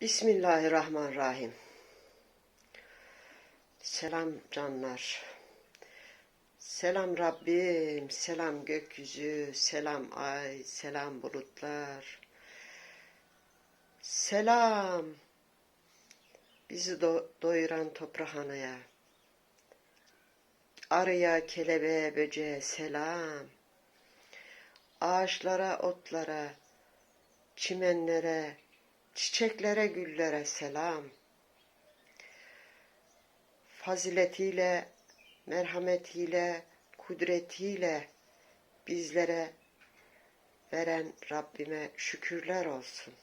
Bismillahirrahmanirrahim. Selam canlar. Selam Rabbim, selam gökyüzü, selam ay, selam bulutlar. Selam bizi do- doyuran toprağanaya. Arıya, kelebeğe, böceğe selam. Ağaçlara, otlara, çimenlere, çiçeklere, güllere selam. Faziletiyle, merhametiyle, kudretiyle bizlere veren Rabbime şükürler olsun.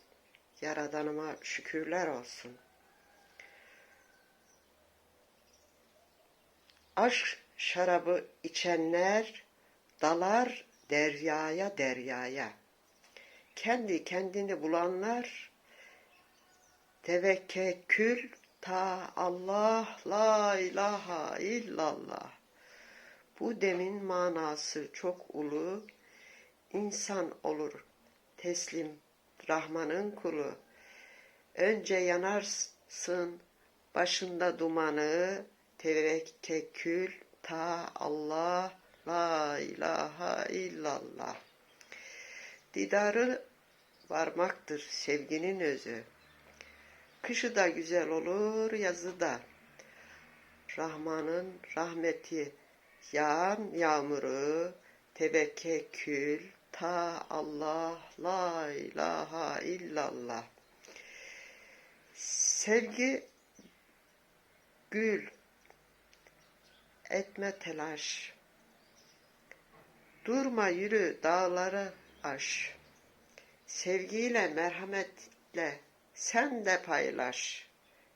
Yaradanıma şükürler olsun. Aşk şarabı içenler dalar deryaya deryaya. Kendi kendini bulanlar tevekkül ta Allah la ilahe illallah. Bu demin manası çok ulu. İnsan olur teslim Rahman'ın kulu. Önce yanarsın başında dumanı tevekkül ta Allah la ilahe illallah. Didarı varmaktır sevginin özü. Kışı da güzel olur yazı da. Rahman'ın rahmeti yağan yağmuru tevekkül ta Allah la ilahe illallah. Sevgi gül etme telaş. Durma yürü dağları aş. Sevgiyle merhametle sen de paylaş.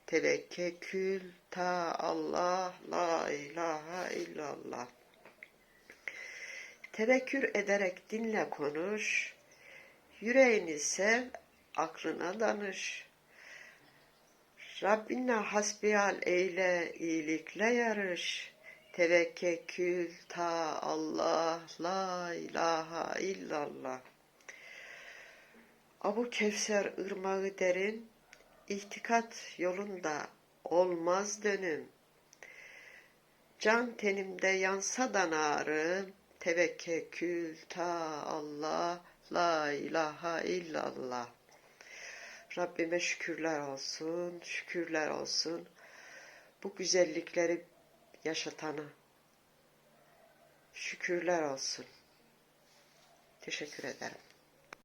Tevekkül ta Allah la ilahe illallah. Tevekkül ederek dinle konuş. Yüreğini sev, aklına danış. Rabbinle hasbihal eyle, iyilikle yarış. Tevekkül ta Allah la ilahe illallah. Abu Kevser ırmağı derin, ihtikat yolunda olmaz dönüm. Can tenimde yansa da narım, tevekkül ta Allah, la ilahe illallah. Rabbime şükürler olsun, şükürler olsun. Bu güzellikleri yaşatana şükürler olsun. Teşekkür ederim.